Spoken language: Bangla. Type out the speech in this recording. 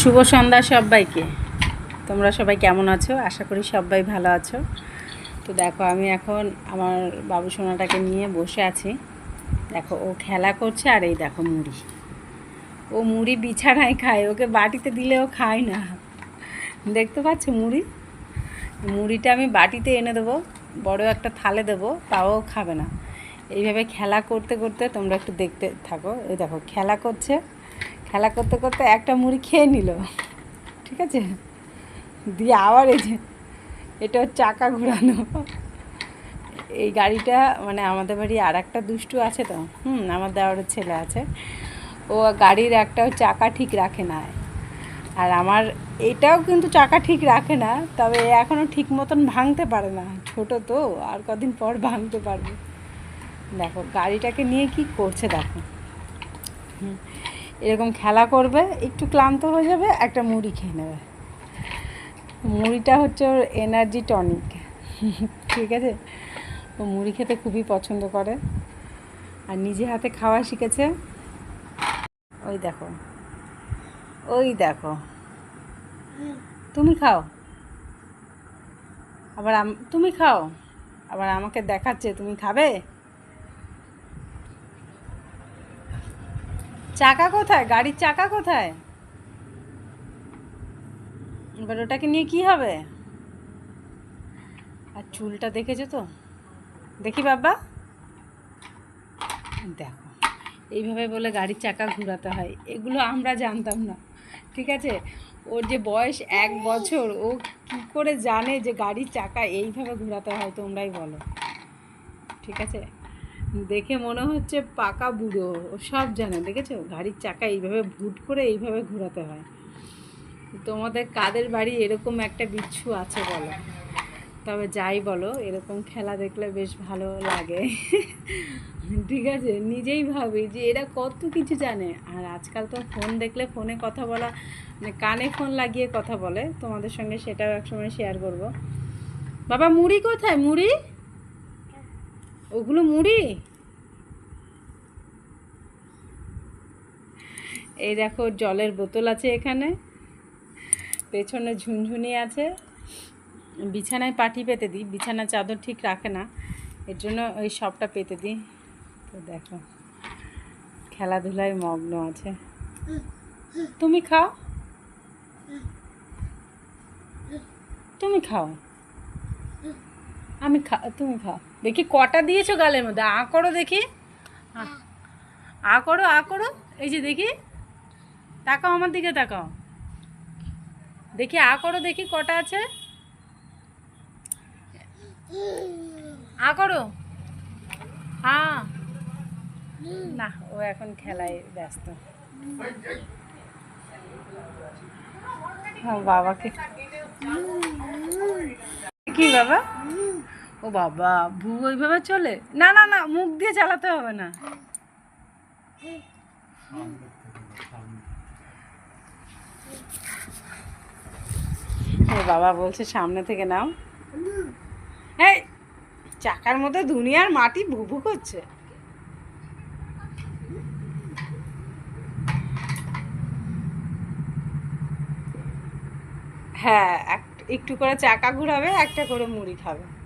শুভ সন্ধ্যা সবাইকে। তোমরা সবাই কেমন আছো? আশা করি সবাই ভালো আছো। তো দেখো, আমি এখন আমার বাবু সোনাটাকে নিয়ে বসে আছি। দেখো, ও খেলা করছে আর এই দেখো মুড়ি। ও মুড়ি বিছানায় খায়, ওকে বাটিতে দিলে ও খায় না। দেখতে পাচ্ছ মুড়ি? মুড়িটা আমি বাটিতে এনে দেবো, বড় একটা থালে দেবো, তাও খাবে না। এইভাবে খেলা করতে করতে তোমরা একটু দেখতে থাকো। এই দেখো, খেলা করছে। খেলা করতে করতে একটা মুড়ি খেয়ে নিল। ঠিক আছে? দিয়ে আবার এই যে এটা চাকা ঘোরানো। এই গাড়িটা মানে আমাদের বাড়ি আর একটা দুষ্টু আছে তো হুম আমার দেওয়ারের ছেলে আছে। ও গাড়ির একটাও চাকা ঠিক রাখে না। আর আমার এটাও কিন্তু চাকা ঠিক রাখে না তবে এখনও ঠিক মতন ভাঙতে পারে না। ছোট তো আর কদিন পর ভাঙতে পারবে। দেখো গাড়িটাকে নিয়ে কি করছে দেখো। হুম, এরকম খেলা করবে, একটু ক্লান্ত হয়ে যাবে, একটা মুড়ি খেয়ে নেবে। মুড়িটা হচ্ছে ওর এনার্জি টনিক ঠিক আছে? ও মুড়ি খেতে খুবই পছন্দ করে। আর নিজে হাতে খাওয়া শিখেছে। ওই দেখো। ওই দেখো। তুমি খাও। আবার তুমি খাও। আবার আমাকে দেখাচ্ছে, তুমি খাবে? চাকা কোথায়? গাড়ির চাকা কোথায়? এবার ওটাকে নিয়ে কি হবে? আর চুলটা দেখেছ তো? দেখি বাবা। দেখো, এইভাবে বলে গাড়ির চাকা ঘোরাতে হয়। এগুলো আমরা জানতাম না, ঠিক আছে? ওর যে বয়স এক বছর, ও কী করে জানে যে গাড়ির চাকা এইভাবে ঘোরাতে হয় তোমরাই বলো, ঠিক আছে? দেখে মনে হচ্ছে পাকা বুড়ো, ও সব জানে, দেখেছ? গাড়ির চাকা এইভাবে ভুট করে এইভাবে ঘোরাতে হয়। তোমাদের কাদের বাড়ি এরকম একটা বিচ্ছু আছে বলো? তবে যাই বলো, এরকম খেলা দেখলে বেশ ভালো লাগে। ঠিক আছে? নিজেই ভাবি যে এরা কত কিছু জানে। আর আজকাল তো ফোন দেখলে ফোনে কথা বলা মানে কানে ফোন লাগিয়ে কথা বলে। তোমাদের সঙ্গে সেটাও একসময় শেয়ার করব। বাবা, মুড়ি কোথায়? মুড়ি? ওগুলো মুড়ি? এই দেখো, জলের বোতল আছে এখানে। পেছনে ঝুনঝুনি আছে। বিছানায় পাটি পেতে দিই বিছানা চাদর ঠিক রাখে না। এর জন্য ওই সবটা পেতে দিই। তো দেখো, খেলাধুলায় মগ্ন আছে। তুমি খাও? তুমি খাও। আমি খা, তুমি খাও। দেখি কটা দিয়েছ গালের মধ্যে? আ করো দেখি। আ- করো, আ করো। এই যে দেখি। তাকাও আমার দিকে, তাকাও। দেখি, আ করো দেখি কটা আছে। আ করো। হ্যাঁ না, ও এখন খেলায় ব্যস্ত। বাবাকে। কি বাবা? ও বাবা ভু ওইভাবে চলে? না না না, মুখ দিয়ে চালাতে হবে না। বাবা বলছে সামনে থেকে নাও। এই, চাকার মধ্যে দুনিয়ার মাটি ভুভু করছে। হ্যাঁ এক- একটু করে চাকা ঘুরাবে, একটা করে মুড়ি খাবে।